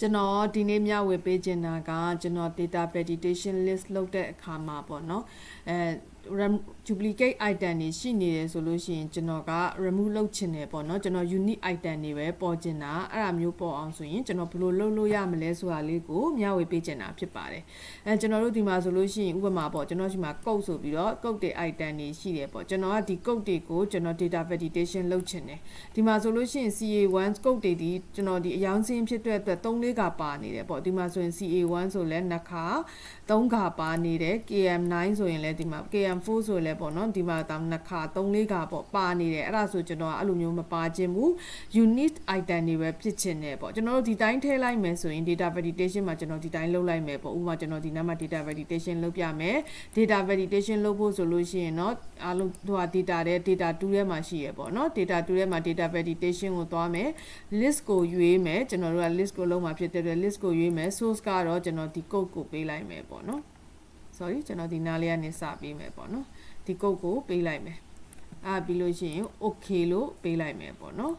ကျွန်တော်ဒီနေ့မျှဝေပေးချင်တာကကျွန်တော် data validation list လုပ်တဲ့အခါမှာပေါ့နော်အဲ rem- duplicate item တွေရှိနေတယ်ဆိုလို့ရှိရင်ကျွန်တော်က remove လုပ်ချင်တယ်ပေါ့နော်ကျွန်တော် unique item တွေပဲပေါ်ချင်တာအဲ့ဒါမျိုးပေါ်အောင်ဆိုရင်ကျွန်တော်ဘယ်လိုလုပ်လို့ရမလဲဆိုတာလေးကိုမျှဝေပေးချင်တာဖြစ်ပါတယ်အဲကျွန်တော်တို့ဒီမှာဆိုလို့ရှိရင်ဥပမာပေါ့ကျွန်တော်ဒီမှာ code ဆိုပြီးတော့ code တွေ item တွေရှိတယ်ပေါ့ကျွန်တော်ကဒီ code တွေကိုကျွန်တော် data validation လုပ်ချင်တယ်ဒီမှာဆိုလို့ရှိရင် CA1 code တွေဒီကျွန်တော်ဒီအယောင်စင်းဖြစ်တဲ့အတွက်3-4ကပါနေတယ်ပေါ့ဒီမှာဆိုရင် CA1 ဆိုလဲနှစ်ခါ3ခါပါနေတယ် KM9 ဆိုရင်လဲဒီမှာ KM4 ဆိုလဲပေါ့နော်ဒီမှာတောင်နှစ်ခါ3-4ခါပေါ့ပါနေတယ်အဲ့ဒါဆိုကျွန်တော်ကအဲ့လိုမျိုးမပါခြင်းဘူး unique item တွေပဲဖြစ်ချင်တယ်ပေါ့ကျွန်တော်တို့ဒီတိုင်းထည့်လိုက်မယ်ဆိုရင် data validation မှာကျွန်တော်ဒီတိုင်းလုပ်လိုက်မယ်ပေါ့ဥပမာကျွန်တော်ဒီနားမှာ data validation လုပ်ပြမယ် data validation လုပ်ဖို့ဆိုလို့ရှိရင်เนาะအားလုံးဟိုဟာ data တဲ့ data 2ထဲမှာရှိရပေါ့เนาะ data 2ထဲမှာ data validation ကိုသွားမယ် list ကိုရွေးမယ်ကျွန်တော်တို့က list ကိုလုံးမှာဖြစ်တဲ့အတွက် list ကိုရွေးမယ် source ကတော့ကျွန်တော်ဒီ code ကိုပေးလိုက်မယ်ပေါ့เนาะ sorry ကျွန်တော်ဒီနားလေးကနေစပေးမယ်ပေါ့နော်ဒီကုတ်ကိုပေးလိုက်မယ်အာပြီးလို့ရှိရင် okay လို့ပေးလိုက်မယ်ပေါ့နော်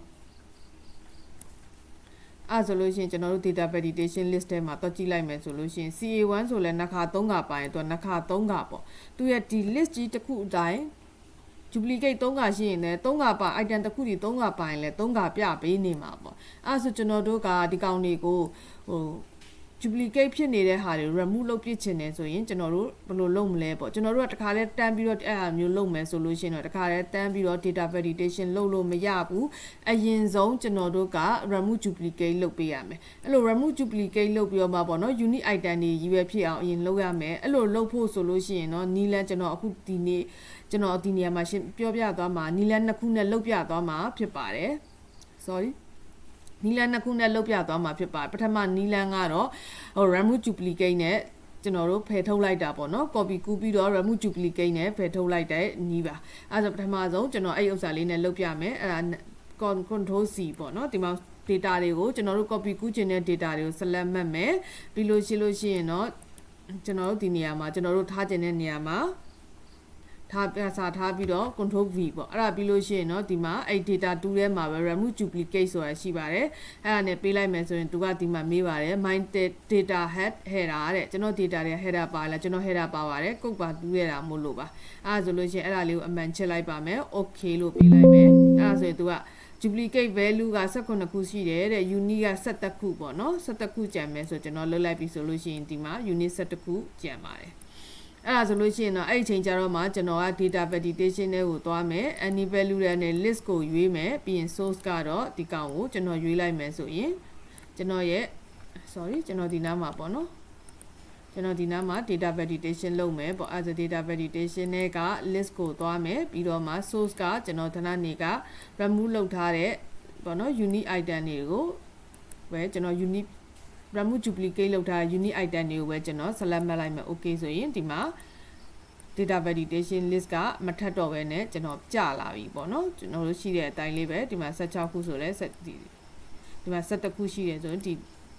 အဲဆိုလို့ရှိရင်ကျွန်တော်တို့ data validation list ထဲမှာတော့ကြည့်လိုက်မယ်ဆိုလို့ရှိရင် CA1 ဆိုလဲနှစ်ခါသုံးခါပိုင်းသူကနှစ်ခါသုံးခါပေါ့သူရဲ့ဒီ list ကြီးတစ်ခုအတိုင်း duplicate 3ခါရှိရင်လည်း3ခါပါ item တစ်ခုဒီ3ခါပါရင်လည်း3ခါပြပေးနေမှာပေါ့အဲဆိုကျွန်တော်တို့ကဒီကောင်တွေကိုဟို duplicate ဖြစ်နေတဲ့ဟာတွေ remove လုပ်ပြစ်ချင်တယ်ဆိုရင်ကျွန်တော်တို့ဘယ်လိုလုပ်မလဲပေါ့ကျွန်တော်တို့ကတခါလဲတန်းပြီးတော့အဲ့ဟာမျိုးလုပ်မယ်ဆိုလို့ရှိရင်တော့တခါလဲတန်းပြီးတော့ data validation လုပ်လို့မရဘူးအရင်ဆုံးကျွန်တော်တို့က remove duplicate လုပ်ပေးရမယ်အဲ့လို remove duplicate လုပ်ပြီးတော့မှပေါ့နော် unique item တွေကြီးပဲဖြစ်အောင်အရင်လုပ်ရမယ်အဲ့လိုလုပ်ဖို့ဆိုလို့ရှိရင်တော့နီလန်းကျွန်တော်အခုဒီနေ့ကျွန်တော်ဒီနေရာမှာရှင်းပြောပြသွားမှာနီလန်းနှစ်ခုနဲ့လုပ်ပြသွားမှာဖြစ်ပါတယ် sorry နီလန်နှစ်ခုနဲ့လုတ်ပြသွားမှာဖြစ်ပါတယ်ပထမနီလန်ကတော့ဟို remove duplicate နဲ့ကျွန်တော်တို့ဖယ်ထုတ်လိုက်တာပေါ့နော် copy ကူးပြီးတော့ remove duplicate နဲ့ဖယ်ထုတ်လိုက်တဲ့နီးပါအဲဒါဆိုပထမဆုံးကျွန်တော်အဲ့ဥစ္စာလေးနဲ့လုတ်ပြမယ်အဲ့ဒါ control C ပေါ့နော်ဒီမှာ data တွေကိုကျွန်တော်တို့ copy ကူးခြင်းတဲ့ data တွေကို select မှတ်မယ်ပြီးလို့ရှိလို့ရှိရင်တော့ကျွန်တော်တို့ဒီနေရာမှာကျွန်တော်တို့ထားခြင်းတဲ့နေရာမှာ ထားပြစာထားပြီးတော့ control V ပေါ့အဲ့ဒါပြီးလို့ရှိရင်เนาะဒီမှာအဲ့ data 2ထဲမှာပဲ remove duplicate ဆိုတာရှိပါတယ်အဲ့ဒါနဲ့ပေးလိုက်မယ်ဆိုရင်သူကဒီမှာမေးပါတယ် my data head header တဲ့ကျွန်တော် data တွေ header ပါလားကျွန်တော် header ပါပါတယ်ကုတ်ပါတူးရတာမို့လို့ပါအဲ့ဒါဆိုလို့ရှိရင်အဲ့ဒါလေးကိုအမှန်ချစ်လိုက်ပါမယ် okay လို့ပေးလိုက်မယ်အဲ့ဒါဆိုရင်သူက duplicate value က18ခုရှိတယ်တဲ့ unique က17ခုပေါ့နော်17ခုကြံမယ်ဆိုကျွန်တော်လွတ်လိုက်ပြီဆိုလို့ရှိရင်ဒီမှာ unique 17ခုကြံပါတယ် အဲ့ဒါဆိုလို့ရှိရင်တော့အဲ့ဒီချိန်ကျတော့မှကျွန်တော်က data validation တွေကိုသွားမယ် any value တွေနဲ့ list ကိုရွေးမယ်ပြီးရင် source ကတော့ဒီကောင်ကိုကျွန်တော်ရွေးလိုက်မယ်ဆိုရင်ကျွန်တော်ရဲ့ sorry ကျွန်တော်ဒီနားမှာပေါ့နော်ကျွန်တော်ဒီနားမှာ data validation လုပ်မယ်ပေါ့အဲဒါ data validation နဲ့က list ကိုသွားမယ်ပြီးတော့မှ source ကကျွန်တော်ဌာနနေက remove လုပ်ထားတဲ့ပေါ့နော် unique item တွေကိုပဲကျွန်တော် unique remove duplicate လုပ်ထား unique item တွေကိုပဲကျွန်တော် select မှတ်လိုက်မယ် okay ဆိုရင်ဒီမှာ data validation list ကမထပ်တော့ဘဲနဲ့ကျွန်တော်ကြာလာပြီပေါ့နော်ကျွန်တော်တို့ရှိတဲ့အတိုင်းလေးပဲဒီမှာ16ခုဆိုလဲဆက်ဒီဒီမှာ17ခုရှိတယ်ဆိုရင်ဒီ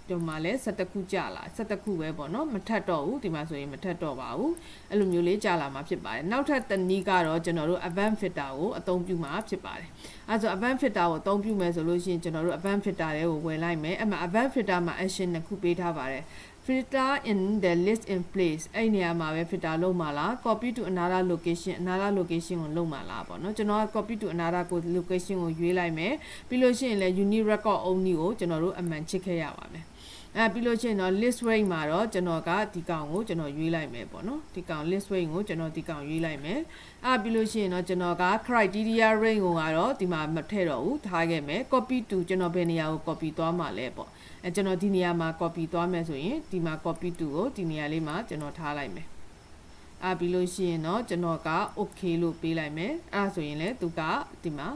ဒီမှာလဲ17ခုကြာလာ17ခုပဲပေါ့နော်မထက်တော့ဘူးဒီမှာဆိုရင်မထက်တော့ပါဘူးအဲ့လိုမျိုးလေးကြာလာမှာဖြစ်ပါတယ်နောက်ထပ်တနည်းကတော့ကျွန်တော်တို့ event fitter ကိုအသုံးပြုမှာဖြစ်ပါတယ်အဲ့ဆို event fitter ကိုအသုံးပြုမယ်ဆိုလို့ရှိရင်ကျွန်တော်တို့ event fitter တွေကိုဝင်လိုက်မယ်အဲ့မှာ event fitter မှာ action နှစ်ခုပေးထားပါတယ် filter in the list in place အဲ့နေရာမှာပဲ filter လုပ်မှာလား copy to another location another location ကိုလုပ်မှာလားပေါ့နော်ကျွန်တော်က copy to another ကို location ကိုရွေးလိုက်မယ်ပြီးလို့ရှိရင်လည်း unique record only ကိုကျွန်တော်တို့အမှန်ချစ်ခဲ့ရပါမယ် အဲပြီးလို့ရှိရင်တော့ list range မှာတော့ကျွန်တော်ကဒီကောင်ကိုကျွန်တော်ရွေးလိုက်မယ်ပေါ့နော်ဒီကောင် list range ကိုကျွန်တော်ဒီကောင်ရွေးလိုက်မယ်အဲပြီးလို့ရှိရင်တော့ကျွန်တော်က criteria range ကိုကတော့ဒီမှာမထည့်တော့ဘူးထားခဲ့မယ် copy to ကျွန်တော်ဘယ်နေရာကို copy သွားမှာလဲပေါ့အဲကျွန်တော်ဒီနေရာမှာ copy သွားမယ်ဆိုရင်ဒီမှာ copy to ကိုဒီနေရာလေးမှာကျွန်တော်ထားလိုက်မယ်အာပြီးလို့ရှိရင်တော့ကျွန်တော်က okay လို့ပေးလိုက်မယ်အဲဒါဆိုရင်လည်းသူကဒီမှာ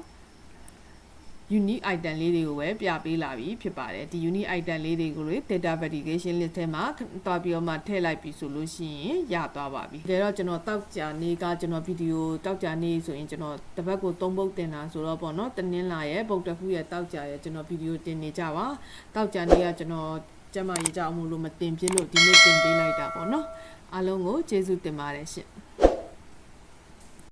unique item လေးတွေကိုပဲပြပေးလာပြီဖြစ်ပါတယ်ဒီ unique item လေးတွေကိုလေ data validation list ထဲမှာတွားပြီးတော့မှထည့်လိုက်ပြီဆိုလို့ရှိရင်ရသွားပါပြီဒါတော့ကျွန်တော်တောက်ကြနေကကျွန်တော်ဗီဒီယိုတောက်ကြနေဆိုရင်ကျွန်တော်တစ်ပတ်ကို၃ပုတ်တင်တာဆိုတော့ပေါ့နော်တနင်္လာရဲ့ပုတ်တစ်ခုရဲ့တောက်ကြရဲ့ကျွန်တော်ဗီဒီယိုတင်နေကြပါတောက်ကြနေကကျွန်တော်ကျမရေးကြအောင်လို့မတင်ပြလို့ဒီနေ့တင်ပေးလိုက်တာပေါ့နော်အားလုံးကိုကျေးဇူးတင်ပါတယ်ရှင်